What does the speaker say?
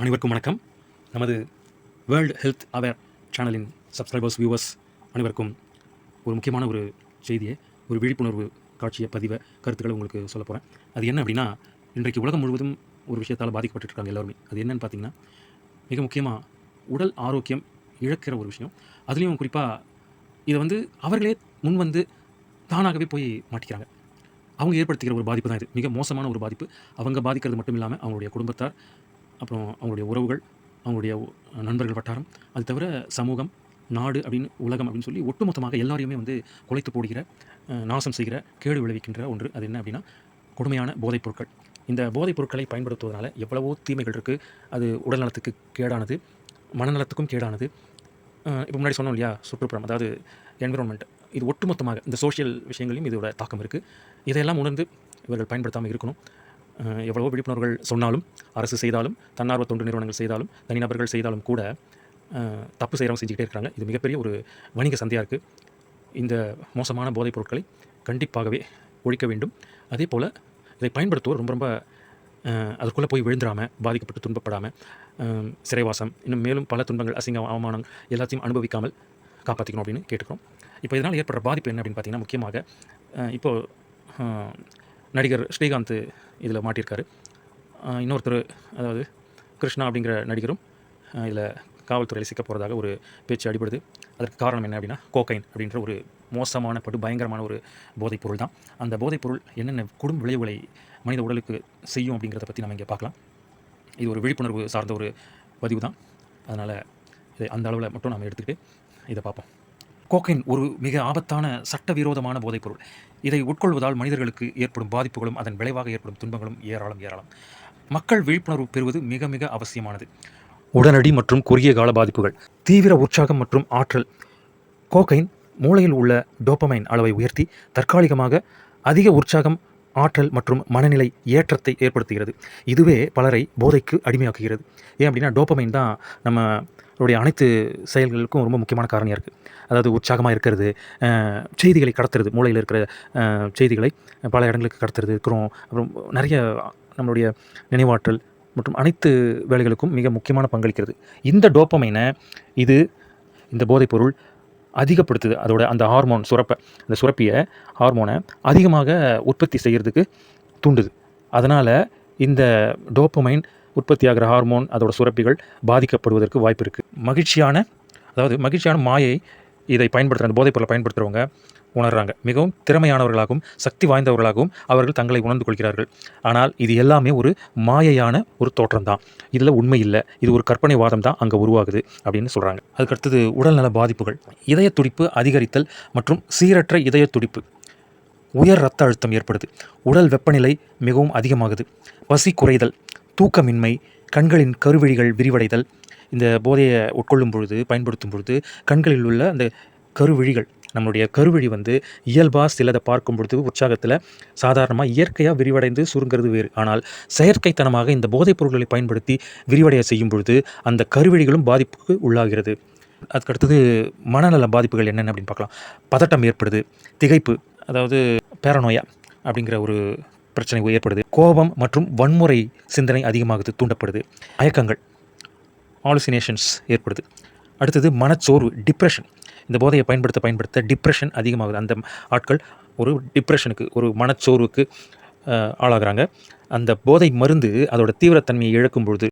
அனைவருக்கும் வணக்கம். நமது வேர்ல்டு ஹெல்த் அவேர் சேனலின் சப்ஸ்கிரைபர்ஸ் வியூவர்ஸ் அனைவருக்கும் ஒரு முக்கியமான ஒரு செய்தியை ஒரு விழிப்புணர்வு காட்சியை பதிவை கருத்துக்களை உங்களுக்கு சொல்ல போகிறேன் அது என்ன அப்படின்னா இன்றைக்கு உலகம் முழுவதும் ஒரு விஷயத்தால் பாதிக்கப்பட்டுருக்காங்க எல்லோருமே. எல்லாருமே அது என்னென்னு பார்த்தீங்கன்னா மிக முக்கியமாக உடல் ஆரோக்கியம் இழக்கிற ஒரு விஷயம். அதுலேயும் குறிப்பாக இதை வந்து அவர்களே முன் வந்து தானாகவே போய் மாட்டிக்கிறாங்க. அவங்க ஏற்படுத்திக்கிற ஒரு பாதிப்பு தான் இது. மிக மோசமான ஒரு பாதிப்பு. அவங்க பாதிக்கிறது மட்டும் இல்லாமல் அவங்களுடைய குடும்பத்தார் அப்புறம் அவங்களுடைய உறவுகள் அவங்களுடைய நண்பர்கள் வட்டாரம். அது தவிர சமூகம் நாடு அப்படின்னு உலகம் அப்படின்னு சொல்லி ஒட்டுமொத்தமாக எல்லாரையுமே வந்து குலைத்து போடுகிற நாசம் செய்கிற கேடு விளைவிக்கின்ற ஒன்று. அது என்ன அப்படின்னா கொடுமையான போதைப் பொருட்கள். இந்த போதைப் பொருட்களை பயன்படுத்துவதனால எவ்வளவோ தீமைகள் இருக்குது அது உடல் நலத்துக்கு கேடானது மனநலத்துக்கும் கேடானது. இப்போ முன்னாடி சொன்னோம் இல்லையா சுற்றுப்புறம் அதாவது என்விரான்மெண்ட் இது ஒட்டுமொத்தமாக இந்த சோஷியல் விஷயங்களையும் இதோட தாக்கம் இருக்குது இதையெல்லாம் உணர்ந்து இவர்கள் பயன்படுத்தாமல் இருக்கணும். எவ்வளவோ விழிப்புணர்வுகள் சொன்னாலும் அரசு செய்தாலும் தன்னார்வ தொண்டு நிறுவனங்கள் செய்தாலும் தனிநபர்கள் செய்தாலும் கூட தப்பு செய்கிறவங்க செஞ்சுக்கிட்டே இருக்காங்க. இது மிகப்பெரிய ஒரு வணிக சந்தையாக இருக்குது இந்த மோசமான போதைப் பொருட்களை கண்டிப்பாகவே ஒழிக்க வேண்டும். அதே போல் இதை பயன்படுத்துவோர் ரொம்ப ரொம்ப அதுக்குள்ளே போய் விழுந்துடாமல் பாதிக்கப்பட்டு துன்பப்படாமல் சிறைவாசம் இன்னும் மேலும் பல துன்பங்கள் அசிங்கம் அவமானம் எல்லாத்தையும் அனுபவிக்காமல் காப்பாற்றிக்கணும் அப்படின்னு கேட்டுக்கிறோம். இப்போ இதனால் ஏற்படுற பாதிப்பு என்ன அப்படின்னு பார்த்தீங்கன்னா முக்கியமாக இப்போது இப்போ நடிகர் ஸ்ரீகாந்த் இதில் மாட்டியிருக்காரு. இன்னொருத்தர் அதாவது கிருஷ்ணா அப்படிங்கிற நடிகரும் இதில் காவல்துறையில் சிக்க போகிறதாக ஒரு பேச்சு அடிபடுது. அதற்கு காரணம் என்ன அப்படின்னா கோகைன் அப்படின்ற ஒரு மோசமான படு பயங்கரமான ஒரு போதைப்பொருள் தான். அந்த போதைப்பொருள் என்னென்ன குடும்ப விளைவுகளை மனித உடலுக்கு செய்யும் அப்படிங்கிறத பற்றி நம்ம இங்கே பார்க்கலாம். இது ஒரு விழிப்புணர்வு சார்ந்த ஒரு பதிவு தான். அதனால் இதை அந்த அளவில் மட்டும் நம்ம எடுத்துக்கிட்டு இதை பார்ப்போம். கோகைன் ஒரு மிக ஆபத்தான சட்டவிரோதமான போதைப்பொருள். இதை உட்கொள்வதால் மனிதர்களுக்கு ஏற்படும் பாதிப்புகளும் அதன் விளைவாக ஏற்படும் துன்பங்களும் ஏராளம் ஏராளம். மக்கள் விழிப்புணர்வு பெறுவது மிக மிக அவசியமானது. உடனடி மற்றும் குறுகிய கால பாதிப்புகள் தீவிர உற்சாகம் மற்றும் ஆற்றல். கோகைன் மூளையில் உள்ள டோப்பமைன் அளவை உயர்த்தி தற்காலிகமாக அதிக உற்சாகம் ஆற்றல் மற்றும் மனநிலை ஏற்றத்தை ஏற்படுத்துகிறது. இதுவே பலரை போதைக்கு அடிமையாக்குகிறது. ஏன் அப்படின்னா டோப்பமைன் தான் நம்மளுடைய அனைத்து செயல்களுக்கும் ரொம்ப முக்கியமான காரணியாக இருக்குது அதாவது உற்சாகமாக இருக்கிறது செய்திகளை கடத்துறது மூளையில் இருக்கிற செய்திகளை பல இடங்களுக்கு கடத்துறது இருக்கிறோம். அப்புறம் நிறைய நம்மளுடைய நினைவாற்றல் மற்றும் அனைத்து வேலைகளுக்கும் மிக முக்கியமான பங்களிக்கிறது. இந்த டோப்பமைனை இது இந்த போதைப்பொருள் அதிகப்படுத்துது. அதோட அந்த ஹார்மோன் சுரப்பை அந்த சுரப்பியை ஹார்மோனை அதிகமாக உற்பத்தி செய்கிறதுக்கு தூண்டுது. அதனால் இந்த டோப்பமைன் உற்பத்தியாகிற ஹார்மோன் அதோட சுரப்பிகள் பாதிக்கப்படுவதற்கு வாய்ப்பு இருக்குது மகிழ்ச்சியான அதாவது மகிழ்ச்சியான மாயை இதை பயன்படுத்துகிற அந்த போதைப்பொருளை பயன்படுத்துகிறவங்க உணர்றாங்க. மிகவும் திறமையானவர்களாகவும் சக்தி வாய்ந்தவர்களாகவும் அவர்கள் தங்களை உணர்ந்து கொள்கிறார்கள். ஆனால் இது எல்லாமே ஒரு மாயையான ஒரு தோற்றம் தான் இதில் உண்மை இல்லை. இது ஒரு கற்பனை வாதம் தான் அங்கே உருவாகுது அப்படின்னு சொல்கிறாங்க அதுக்கடுத்தது உடல்நல பாதிப்புகள். இதய துடிப்பு அதிகரித்தல் மற்றும் சீரற்ற இதய துடிப்பு. உயர் ரத்த அழுத்தம் ஏற்படுது. உடல் வெப்பநிலை மிகவும் அதிகமாகுது. பசி குறைதல் தூக்கமின்மை கண்களின் கருவிழிகள் விரிவடைதல். இந்த போதையை உட்கொள்ளும் பொழுது பயன்படுத்தும் பொழுது கண்களில் உள்ள அந்த கருவிழிகள் நம்மளுடைய கருவழி வந்து இயல்பாக சிலதை பார்க்கும் பொழுது உற்சாகத்தில் சாதாரணமாக இயற்கையாக விரிவடைந்து சுருங்கிறது வேறு. ஆனால் செயற்கைத்தனமாக இந்த போதைப் பொருட்களை பயன்படுத்தி விரிவடைய செய்யும் பொழுது அந்த கருவழிகளும் பாதிப்புக்கு உள்ளாகிறது. அதுக்கடுத்தது மனநல பாதிப்புகள் என்னென்ன அப்படின்னு பார்க்கலாம். பதட்டம் ஏற்படுது திகைப்பு அதாவது பேரநோயா அப்படிங்கிற ஒரு பிரச்சனை ஏற்படுது. கோபம் மற்றும் வன்முறை சிந்தனை அதிகமாகுது தூண்டப்படுது. மயக்கங்கள் ஆலுசினேஷன்ஸ் ஏற்படுது. அடுத்தது மனச்சோர்வு டிப்ரெஷன் இந்த போதையை பயன்படுத்த பயன்படுத்த டிப்ரெஷன் அதிகமாகுது. அந்த ஆட்கள் ஒரு டிப்ரெஷனுக்கு ஒரு மனச்சோர்வுக்கு ஆளாகிறாங்க. அந்த போதை மருந்து அதோட தீவிரத்தன்மையை இழக்கும் பொழுது